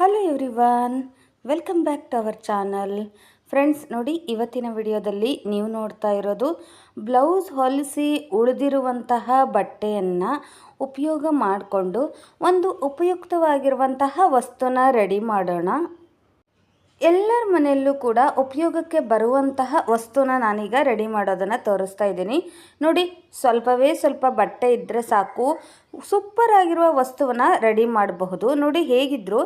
Hello everyone welcome back to our channel friends ನೋಡಿ ಇವತ್ತಿನ ವಿಡಿಯೋದಲ್ಲಿ ನೀವು ನೋಡ್ತಾ ಇರೋದು ಬ್ಲೌಸ್ ಹೊಲಿಸಿ ಉಳಿದಿರುವಂತಹ ಬಟ್ಟೆಯನ್ನು ಉಪಯೋಗ ಮಾಡಿಕೊಂಡು ಒಂದು ಉಪಯುಕ್ತವಾಗಿರುವಂತಹ ವಸ್ತುನ ರೆಡಿ ಮಾಡೋಣ. ಎಲ್ಲರ ಮನೆಯಲ್ಲೂ ಕೂಡ ಉಪಯೋಗಕ್ಕೆ ಬರುವಂತಹ ವಸ್ತುನ ನಾನೀಗ ರೆಡಿ ಮಾಡೋದನ್ನು ತೋರಿಸ್ತಾ ಇದ್ದೀನಿ. ನೋಡಿ, ಸ್ವಲ್ಪವೇ ಸ್ವಲ್ಪ ಬಟ್ಟೆ ಇದ್ದರೆ ಸಾಕು. ಸೂಪರ್ ಆಗಿರುವ ವಸ್ತುವನ್ನು ರೆಡಿ ಮಾಡಬಹುದು. ನೋಡಿ, ಹೇಗಿದ್ರು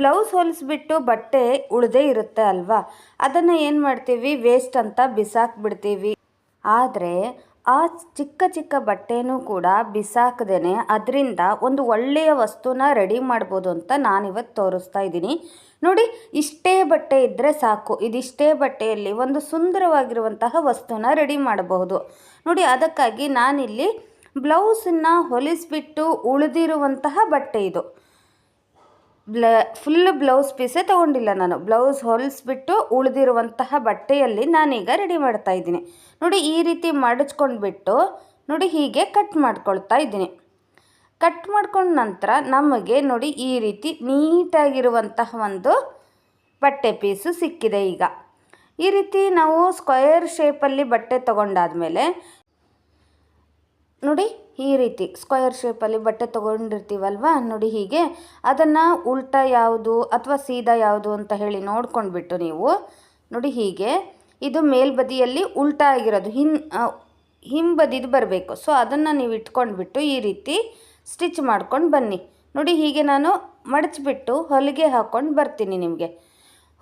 ಬ್ಲೌಸ್ ಹೊಲಿಸ್ಬಿಟ್ಟು ಬಟ್ಟೆ ಉಳದೇ ಇರುತ್ತೆ ಅಲ್ವಾ? ಅದನ್ನು ಏನು ಮಾಡ್ತೀವಿ? ವೇಸ್ಟ್ ಅಂತ ಬಿಸಾಕ್ಬಿಡ್ತೀವಿ. ಆದರೆ ಆ ಚಿಕ್ಕ ಚಿಕ್ಕ ಬಟ್ಟೆನೂ ಕೂಡ ಬಿಸಾಕದೇನೆ ಅದರಿಂದ ಒಂದು ಒಳ್ಳೆಯ ವಸ್ತುನ ರೆಡಿ ಮಾಡ್ಬೋದು ಅಂತ ನಾನಿವತ್ತು ತೋರಿಸ್ತಾ ಇದ್ದೀನಿ. ನೋಡಿ, ಇಷ್ಟೇ ಬಟ್ಟೆ ಇದ್ದರೆ ಸಾಕು. ಇದಿಷ್ಟೇ ಬಟ್ಟೆಯಲ್ಲಿ ಒಂದು ಸುಂದರವಾಗಿರುವಂತಹ ವಸ್ತುನ ರೆಡಿ ಮಾಡಬಹುದು. ನೋಡಿ, ಅದಕ್ಕಾಗಿ ನಾನಿಲ್ಲಿ ಬ್ಲೌಸನ್ನು ಹೊಲಿಸ್ಬಿಟ್ಟು ಉಳಿದಿರುವಂತಹ ಬಟ್ಟೆ ಇದು. ಬ್ಲ ಫುಲ್ ಬ್ಲೌಸ್ ಪೀಸೇ ತೊಗೊಂಡಿಲ್ಲ ನಾನು. ಬ್ಲೌಸ್ ಹೊಲಿಸ್ಬಿಟ್ಟು ಉಳಿದಿರುವಂತಹ ಬಟ್ಟೆಯಲ್ಲಿ ನಾನೀಗ ರೆಡಿ ಮಾಡ್ತಾ ಇದ್ದೀನಿ. ನೋಡಿ, ಈ ರೀತಿ ಮಡಚ್ಕೊಂಡ್ಬಿಟ್ಟು ನೋಡಿ, ಹೀಗೆ ಕಟ್ ಮಾಡ್ಕೊಳ್ತಾ ಇದ್ದೀನಿ. ಕಟ್ ಮಾಡ್ಕೊಂಡ ನಂತರ ನಮಗೆ ನೋಡಿ, ಈ ರೀತಿ ನೀಟಾಗಿರುವಂತಹ ಒಂದು ಬಟ್ಟೆ ಪೀಸು ಸಿಕ್ಕಿದೆ ಈಗ. ಈ ರೀತಿ ನಾವು ಸ್ಕ್ವಯರ್ ಶೇಪಲ್ಲಿ ಬಟ್ಟೆ ತೊಗೊಂಡಾದ್ಮೇಲೆ ನೋಡಿ ಈ ರೀತಿ ಸ್ಕ್ವಯರ್ ಶೇಪಲ್ಲಿ ಬಟ್ಟೆ ತೊಗೊಂಡಿರ್ತೀವಲ್ವ? ನೋಡಿ ಹೀಗೆ. ಅದನ್ನು ಉಲ್ಟಾ ಯಾವುದು ಅಥವಾ ಸೀದಾ ಯಾವುದು ಅಂತ ಹೇಳಿ ನೋಡ್ಕೊಂಡ್ಬಿಟ್ಟು ನೀವು, ನೋಡಿ ಹೀಗೆ. ಇದು ಮೇಲ್ಬದಿಯಲ್ಲಿ ಉಲ್ಟಾ ಆಗಿರೋದು. ಹಿನ್ ಹಿಂಬದಿದು ಬರಬೇಕು. ಸೊ ಅದನ್ನು ನೀವು ಇಟ್ಕೊಂಡ್ಬಿಟ್ಟು ಈ ರೀತಿ ಸ್ಟಿಚ್ ಮಾಡ್ಕೊಂಡು ಬನ್ನಿ. ನೋಡಿ ಹೀಗೆ ನಾನು ಮಡಚಿಬಿಟ್ಟು ಹೊಲಿಗೆ ಹಾಕ್ಕೊಂಡು ಬರ್ತೀನಿ ನಿಮಗೆ.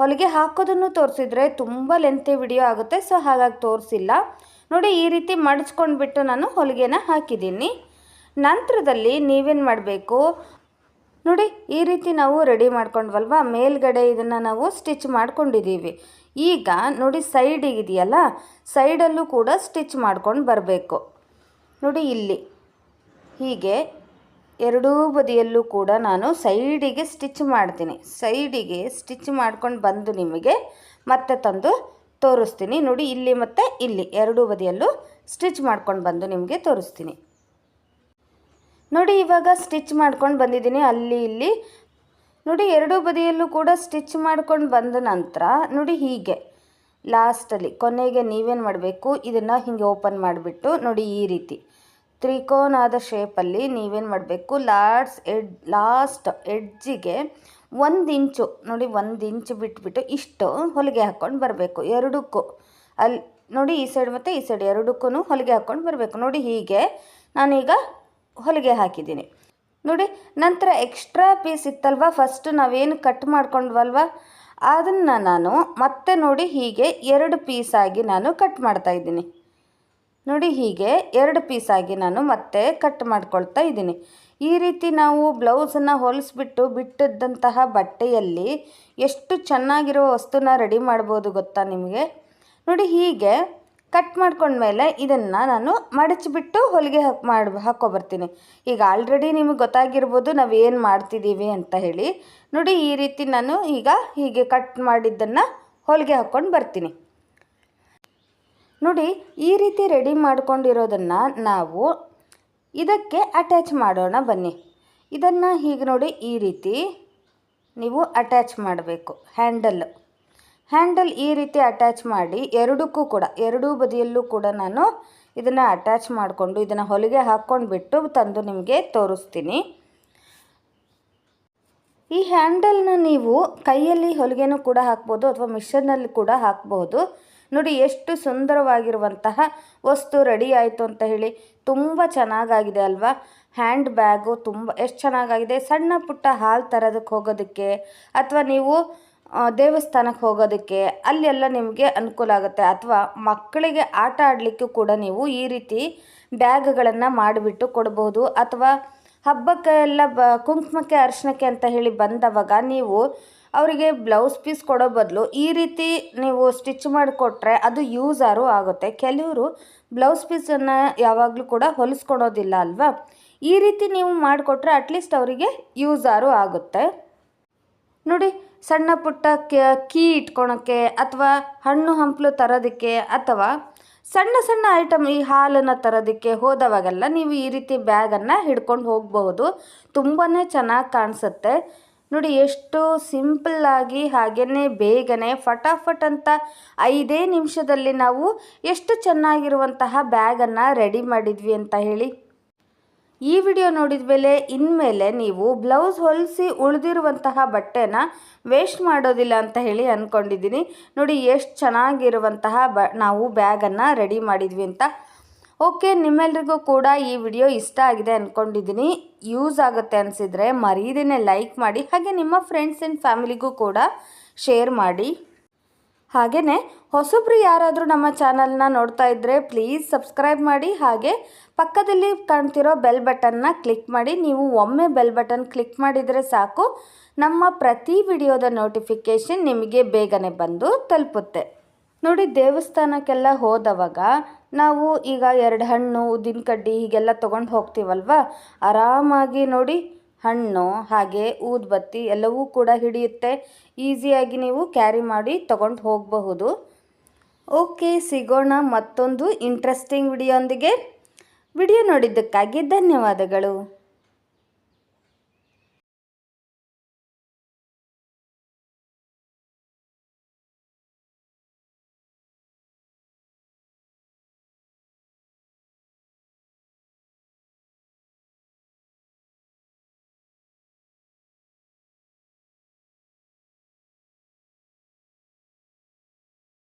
ಹೊಲಿಗೆ ಹಾಕೋದನ್ನು ತೋರಿಸಿದ್ರೆ ತುಂಬ ಲೆಂತಿ ವಿಡಿಯೋ ಆಗುತ್ತೆ ಸೊ ಹಾಗಾಗಿ ತೋರಿಸಿಲ್ಲ. ನೋಡಿ, ಈ ರೀತಿ ಮಡಚ್ಕೊಂಡ್ಬಿಟ್ಟು ನಾನು ಹೊಲಿಗೆನ ಹಾಕಿದ್ದೀನಿ. ನಂತರದಲ್ಲಿ ನೀವೇನು ಮಾಡಬೇಕು? ನೋಡಿ, ಈ ರೀತಿ ನಾವು ರೆಡಿ ಮಾಡ್ಕೊಂಡ್ವಲ್ವಾ? ಮೇಲ್ಗಡೆ ಇದನ್ನು ನಾವು ಸ್ಟಿಚ್ ಮಾಡ್ಕೊಂಡಿದ್ದೀವಿ. ಈಗ ನೋಡಿ ಸೈಡಿಗಿದೆಯಲ್ಲ ಸೈಡಲ್ಲೂ ಕೂಡ ಸ್ಟಿಚ್ ಮಾಡ್ಕೊಂಡು ಬರಬೇಕು. ನೋಡಿ, ಇಲ್ಲಿ ಹೀಗೆ ಎರಡೂ ಬದಿಯಲ್ಲೂ ಕೂಡ ನಾನು ಸೈಡಿಗೆ ಸ್ಟಿಚ್ ಮಾಡ್ತೀನಿ. ಸೈಡಿಗೆ ಸ್ಟಿಚ್ ಮಾಡ್ಕೊಂಡು ಬಂದು ನಿಮಗೆ ಮತ್ತೆ ತಂದು ತೋರಿಸ್ತೀನಿ. ನೋಡಿ, ಇಲ್ಲಿ ಮತ್ತು ಇಲ್ಲಿ ಎರಡೂ ಬದಿಯಲ್ಲೂ ಸ್ಟಿಚ್ ಮಾಡ್ಕೊಂಡು ಬಂದು ನಿಮಗೆ ತೋರಿಸ್ತೀನಿ. ನೋಡಿ, ಇವಾಗ ಸ್ಟಿಚ್ ಮಾಡ್ಕೊಂಡು ಬಂದಿದ್ದೀನಿ. ಅಲ್ಲಿ, ಇಲ್ಲಿ. ನೋಡಿ, ಎರಡೂ ಬದಿಯಲ್ಲೂ ಕೂಡ ಸ್ಟಿಚ್ ಮಾಡ್ಕೊಂಡು ಬಂದ ನಂತರ, ನೋಡಿ, ಹೀಗೆ. ಲಾಸ್ಟಲ್ಲಿ ಕೊನೆಗೆ ನೀವೇನು ಮಾಡಬೇಕು? ಇದನ್ನು ಹೀಗೆ ಓಪನ್ ಮಾಡಿಬಿಟ್ಟು ನೋಡಿ ಈ ರೀತಿ. ತ್ರಿಕೋನಾದ ಶೇಪಲ್ಲಿ ನೀವೇನು ಮಾಡಬೇಕು? ಲಾಸ್ಟ್ ಎಡ್, ಲಾಸ್ಟ್ ಎಡ್ಜಿಗೆ ಒಂದು ಇಂಚು, ನೋಡಿ ಒಂದು ಇಂಚು ಬಿಟ್ಬಿಟ್ಟು ಇಷ್ಟು ಹೊಲಿಗೆ ಹಾಕ್ಕೊಂಡು ಬರಬೇಕು. ಎರಡಕ್ಕೂ. ಅಲ್ಲಿ ನೋಡಿ ಈ ಸೈಡ್ ಮತ್ತು ಈ ಸೈಡ್ ಎರಡಕ್ಕೂ ಹೊಲಿಗೆ ಹಾಕ್ಕೊಂಡು ಬರಬೇಕು. ನೋಡಿ ಹೀಗೆ ನಾನೀಗ ಹೊಲಿಗೆ ಹಾಕಿದ್ದೀನಿ. ನೋಡಿ ನಂತರ ಎಕ್ಸ್ಟ್ರಾ ಪೀಸ್ ಇತ್ತಲ್ವ? ಫಸ್ಟ್ ನಾವೇನು ಕಟ್ ಮಾಡ್ಕೊಂಡ್ವಲ್ವ? ಅದನ್ನು ನಾನು ಮತ್ತೆ ನೋಡಿ ಹೀಗೆ ಎರಡು ಪೀಸಾಗಿ ನಾನು ಕಟ್ ಮಾಡ್ತಾ ಇದ್ದೀನಿ. ನೋಡಿ ಹೀಗೆ ಎರಡು ಪೀಸಾಗಿ ನಾನು ಮತ್ತೆ ಕಟ್ ಮಾಡ್ಕೊಳ್ತಾ ಇದ್ದೀನಿ. ಈ ರೀತಿ ನಾವು ಬ್ಲೌಸನ್ನು ಹೊಲಿಸ್ಬಿಟ್ಟು ಬಿಟ್ಟಿದ್ದಂತಹ ಬಟ್ಟೆಯಲ್ಲಿ ಎಷ್ಟು ಚೆನ್ನಾಗಿರೋ ವಸ್ತುನ ರೆಡಿ ಮಾಡ್ಬೋದು ಗೊತ್ತಾ ನಿಮಗೆ? ನೋಡಿ ಹೀಗೆ ಕಟ್ ಮಾಡ್ಕೊಂಡ್ಮೇಲೆ ಇದನ್ನು ನಾನು ಮಡಚಿಬಿಟ್ಟು ಹೊಲಿಗೆ ಹಾಕಿ ಮಾಡಿ ಹಾಕ್ಕೊಬರ್ತೀನಿ ಈಗ ಆಲ್ರೆಡಿ ನಿಮಗೆ ಗೊತ್ತಾಗಿರ್ಬೋದು ನಾವು ಏನು ಮಾಡ್ತಿದ್ದೀವಿ ಅಂತ ಹೇಳಿ. ನೋಡಿ ಈ ರೀತಿ ನಾನು ಈಗ ಹೀಗೆ ಕಟ್ ಮಾಡಿದ್ದನ್ನು ಹೊಲಿಗೆ ಹಾಕ್ಕೊಂಡು ಬರ್ತೀನಿ. ನೋಡಿ, ಈ ರೀತಿ ರೆಡಿ ಮಾಡ್ಕೊಂಡಿರೋದನ್ನು ನಾವು ಇದಕ್ಕೆ ಅಟ್ಯಾಚ್ ಮಾಡೋಣ ಬನ್ನಿ. ಇದನ್ನು ಹೀಗೆ ನೋಡಿ, ಈ ರೀತಿ ನೀವು ಅಟ್ಯಾಚ್ ಮಾಡಬೇಕು ಹ್ಯಾಂಡಲ್ ಹ್ಯಾಂಡಲ್ ಈ ರೀತಿ ಅಟ್ಯಾಚ್ ಮಾಡಿ, ಎರಡಕ್ಕೂ ಕೂಡ, ಎರಡೂ ಬದಿಯಲ್ಲೂ ಕೂಡ ನಾನು ಇದನ್ನು ಅಟ್ಯಾಚ್ ಮಾಡಿಕೊಂಡು, ಇದನ್ನು ಹೊಲಿಗೆ ಹಾಕ್ಕೊಂಡ್ಬಿಟ್ಟು ತಂದು ನಿಮಗೆ ತೋರಿಸ್ತೀನಿ. ಈ ಹ್ಯಾಂಡಲ್ನ ನೀವು ಕೈಯಲ್ಲಿ ಹೊಲಿಗೆನೂ ಕೂಡ ಹಾಕ್ಬೋದು, ಅಥವಾ ಮಿಷನ್ನಲ್ಲಿ ಕೂಡ ಹಾಕ್ಬೋದು. ನೋಡಿ ಎಷ್ಟು ಸುಂದರವಾಗಿರುವಂತಹ ವಸ್ತು ರೆಡಿ ಆಯಿತು ಅಂತ ಹೇಳಿ ತುಂಬ ಚೆನ್ನಾಗಾಗಿದೆ ಅಲ್ವಾ? ಹ್ಯಾಂಡ್ ಬ್ಯಾಗು ತುಂಬ, ಎಷ್ಟು ಚೆನ್ನಾಗಾಗಿದೆ? ಸಣ್ಣ ಪುಟ್ಟ ಹಾಲು ತರೋದಕ್ಕೆ ಹೋಗೋದಕ್ಕೆ ಅಥವಾ ನೀವು ದೇವಸ್ಥಾನಕ್ಕೆ ಹೋಗೋದಕ್ಕೆ ಅಲ್ಲೆಲ್ಲ ನಿಮಗೆ ಅನುಕೂಲ ಆಗುತ್ತೆ. ಅಥವಾ ಮಕ್ಕಳಿಗೆ ಆಟ ಆಡಲಿಕ್ಕೂ ಕೂಡ ನೀವು ಈ ರೀತಿ ಬ್ಯಾಗ್ಗಳನ್ನು ಮಾಡಿಬಿಟ್ಟು ಕೊಡ್ಬೋದು. ಅಥವಾ ಹಬ್ಬಕ್ಕೆ ಎಲ್ಲ ಬ, ಕುಂಕುಮಕ್ಕೆ, ಅರ್ಶನಕ್ಕೆ ಅಂತ ಹೇಳಿ ಬಂದವಾಗ ನೀವು ಅವರಿಗೆ ಬ್ಲೌಸ್ ಪೀಸ್ ಕೊಡೋ ಬದಲು ಈ ರೀತಿ ನೀವು ಸ್ಟಿಚ್ ಮಾಡಿಕೊಟ್ರೆ ಅದು ಯೂಸಾರು ಆಗುತ್ತೆ. ಕೆಲವರು ಬ್ಲೌಸ್ ಪೀಸನ್ನು ಯಾವಾಗಲೂ ಕೂಡ ಹೊಲಿಸ್ಕೊಡೋದಿಲ್ಲ ಅಲ್ವಾ? ಈ ರೀತಿ ನೀವು ಮಾಡಿಕೊಟ್ರೆ ಅಟ್ಲೀಸ್ಟ್ ಅವರಿಗೆ ಯೂಸಾರು ಆಗುತ್ತೆ. ನೋಡಿ, ಸಣ್ಣ ಪುಟ್ಟ ಕೀ ಇಟ್ಕೊಳಕ್ಕೆ ಅಥವಾ ಹಣ್ಣು ಹಂಪಲು ತರೋದಕ್ಕೆ ಅಥವಾ ಸಣ್ಣ ಸಣ್ಣ ಐಟಮ್ ಈ ಹಾಲನ್ನು ತರೋದಕ್ಕೆ ಹೋದವಾಗೆಲ್ಲ ನೀವು ಈ ರೀತಿ ಬ್ಯಾಗನ್ನು ಹಿಡ್ಕೊಂಡು ಹೋಗಬಹುದು ತುಂಬಾ ಚೆನ್ನಾಗಿ ಕಾಣಿಸುತ್ತೆ. ನೋಡಿ, ಎಷ್ಟು ಸಿಂಪಲ್ಲಾಗಿ ಹಾಗೆಯೇ ಬೇಗನೆ ಫಟಾಫಟ್ ಅಂತ ಐದೇ ನಿಮಿಷದಲ್ಲಿ ನಾವು ಎಷ್ಟು ಚೆನ್ನಾಗಿರುವಂತಹ ಬ್ಯಾಗನ್ನು ರೆಡಿ ಮಾಡಿದ್ವಿ ಅಂತ ಹೇಳಿ. ಈ ವಿಡಿಯೋ ನೋಡಿದ ಮೇಲೆ ಇನ್ಮೇಲೆ ನೀವು ಬ್ಲೌಸ್ ಹೊಲಿಸಿ ಉಳಿದಿರುವಂತಹ ಬಟ್ಟೆನ ವೇಸ್ಟ್ ಮಾಡೋದಿಲ್ಲ ಅಂತ ಹೇಳಿ ಅಂದ್ಕೊಂಡಿದ್ದೀನಿ ನೋಡಿ, ಎಷ್ಟು ಚೆನ್ನಾಗಿರುವಂತಹ ಬ, ನಾವು ಬ್ಯಾಗನ್ನು ರೆಡಿ ಮಾಡಿದ್ವಿ ಅಂತ. ಓಕೆ, ನಿಮ್ಮೆಲ್ರಿಗೂ ಕೂಡ ಈ ವಿಡಿಯೋ ಇಷ್ಟ ಆಗಿದೆ ಅಂದ್ಕೊಂಡಿದ್ದೀನಿ ಯೂಸ್ ಆಗುತ್ತೆ ಅನಿಸಿದರೆ ಮರೀದೇನೆ ಲೈಕ್ ಮಾಡಿ, ಹಾಗೆ ನಿಮ್ಮ ಫ್ರೆಂಡ್ಸ್ ಆ್ಯಂಡ್ ಫ್ಯಾಮಿಲಿಗೂ ಕೂಡ ಶೇರ್ ಮಾಡಿ. ಹಾಗೆಯೇ ಹೊಸಬ್ರು ಯಾರಾದರೂ ನಮ್ಮ ಚಾನಲ್ನ ನೋಡ್ತಾ ಇದ್ದರೆ ಪ್ಲೀಸ್ ಸಬ್ಸ್ಕ್ರೈಬ್ ಮಾಡಿ, ಹಾಗೆ ಪಕ್ಕದಲ್ಲಿ ಕಾಣ್ತಿರೋ ಬೆಲ್ ಬಟನ್ನ ಕ್ಲಿಕ್ ಮಾಡಿ, ನೀವು ಒಮ್ಮೆ ಬೆಲ್ ಬಟನ್ ಕ್ಲಿಕ್ ಮಾಡಿದರೆ ಸಾಕು. ನಮ್ಮ ಪ್ರತಿ ವಿಡಿಯೋದ ನೋಟಿಫಿಕೇಷನ್ ನಿಮಗೆ ಬೇಗನೆ ಬಂದು ತಲುಪುತ್ತೆ. ನೋಡಿ, ದೇವಸ್ಥಾನಕ್ಕೆಲ್ಲ ಹೋದವಾಗ ನಾವು ಈಗ ಎರಡು ಹಣ್ಣು, ಉದ್ದಿನ ಕಡ್ಡಿ ಹೀಗೆಲ್ಲ ತೊಗೊಂಡು ಹೋಗ್ತೀವಲ್ವ? ಆರಾಮಾಗಿ ನೋಡಿ ಹಣ್ಣು, ಹಾಗೆ ಊದ್ಬತ್ತಿ ಎಲ್ಲವೂ ಕೂಡ ಹಿಡಿಯುತ್ತೆ. ಈಸಿಯಾಗಿ ನೀವು ಕ್ಯಾರಿ ಮಾಡಿ ತಗೊಂಡು ಹೋಗಬಹುದು. ಓಕೆ, ಸಿಗೋಣ ಮತ್ತೊಂದು ಇಂಟ್ರೆಸ್ಟಿಂಗ್ ವಿಡಿಯೋಂದಿಗೆ ವಿಡಿಯೋ ನೋಡಿದ್ದಕ್ಕಾಗಿ ಧನ್ಯವಾದಗಳು.